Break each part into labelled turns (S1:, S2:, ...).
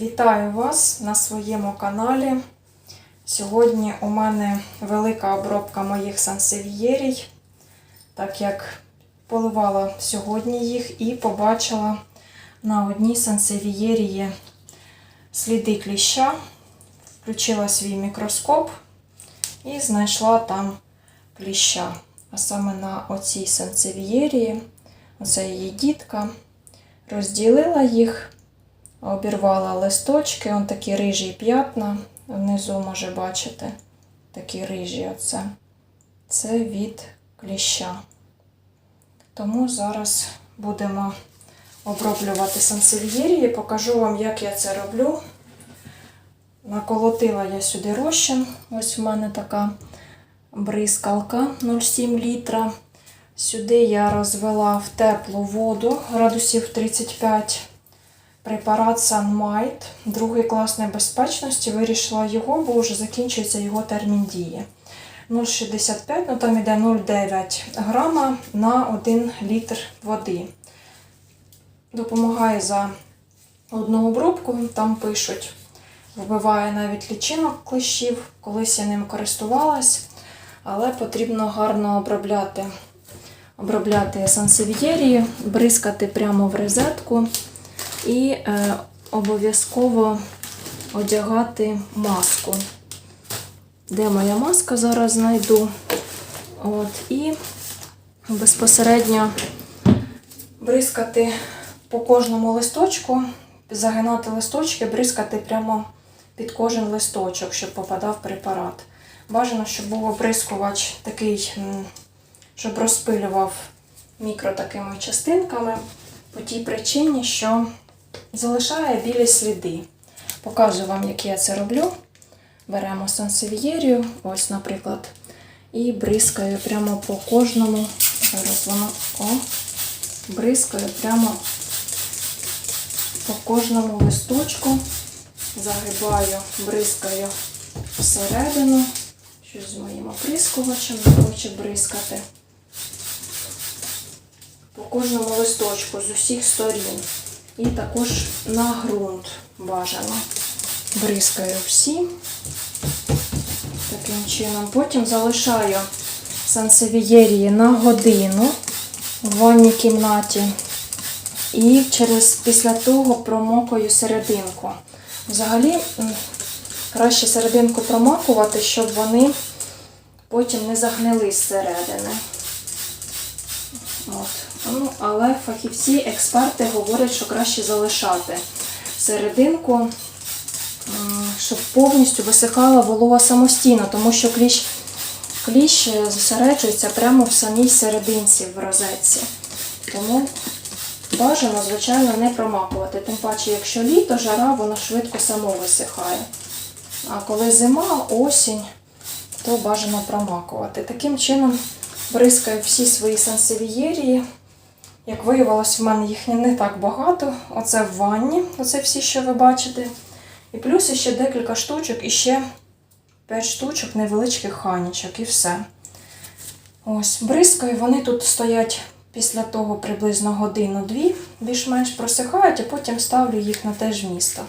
S1: Вітаю вас на своєму каналі. Сьогодні у мене велика обробка моїх сансевієрій, так як поливала сьогодні їх і побачила на одній сансевієрії сліди кліща, включила свій мікроскоп і знайшла там кліща. А саме на оцій сансевієрії, оце її дітка, розділила їх. Обірвала листочки, он такі рижі п'ятна. Внизу може бачити такі рижі оце. Це від кліща. Тому зараз будемо оброблювати сансев'єрії. Покажу вам, як я це роблю. Наколотила я сюди розчин. Ось у мене така бризкалка 0,7 літра. Сюди я розвела в теплу воду градусів 35 препарат Sunmite, другий клас небезпечності. Вирішила його, бо вже закінчується його термін дії. 0,65, ну там іде 0,9 грама на 1 літр води. Допомагає за одну обробку, там пишуть. Вбиває навіть лічинок клещів. Колись я ним користувалась, але потрібно гарно обробляти. Обробляти сансевієрії, бризкати прямо в розетку і е, обов'язково одягати маску. Де моя маска зараз знайду? От, і безпосередньо бризкати по кожному листочку, загинати листочки, бризкати прямо під кожен листочок, щоб попадав препарат. Бажано, щоб був оприскувач такий, щоб розпилював мікро такими частинками, по тій причині, що залишає білі сліди. Показую вам, як я це роблю. Беремо сансевієрію, ось, наприклад, і бризкаю прямо по кожному. Зараз воно о, бризкаю прямо по кожному листочку, загибаю, бризкаю всередину. Щось з моїм оприскувачем не хоче бризкати. По кожному листочку з усіх сторін. І також на ґрунт бажано. Бризкаю всі. Таким чином. Потім залишаю сансевієрії на годину в ванній кімнаті. І через після того промокую серединку. Взагалі, краще серединку промакувати, щоб вони потім не загнили зсередини. Ну, але фахівці, експерти говорять, що краще залишати серединку, щоб повністю висихала волога самостійно, тому що кліщ, кліщ зосереджується прямо в самій серединці в розетці. Тому бажано, звичайно, не промакувати. Тим паче, якщо літо, жара, воно швидко само висихає. А коли зима, осінь, то бажано промакувати. Таким чином бризкаю всі свої сансевієрії. Як виявилось, в мене їх не так багато. Оце в ванні, оце всі, що ви бачите. І плюс ще декілька штучок, і ще 5 штучок невеличких ханічок, і все. Ось, бризкаю, вони тут стоять після того приблизно годину-дві, більш-менш просихають, а потім ставлю їх на те ж місто.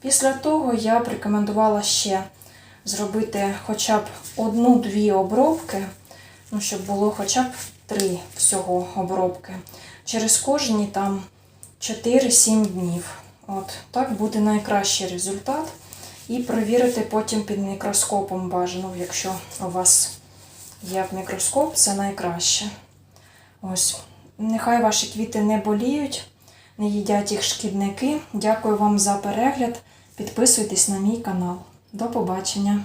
S1: Після того я б рекомендувала ще зробити хоча б одну-дві обробки, ну, щоб було хоча б три всього обробки. Через кожні там 4-7 днів. От так буде найкращий результат. І провірити потім під мікроскопом бажано, якщо у вас є мікроскоп, це найкраще. Ось, нехай ваші квіти не боліють, не їдять їх шкідники. Дякую вам за перегляд. Підписуйтесь на мій канал. До побачення!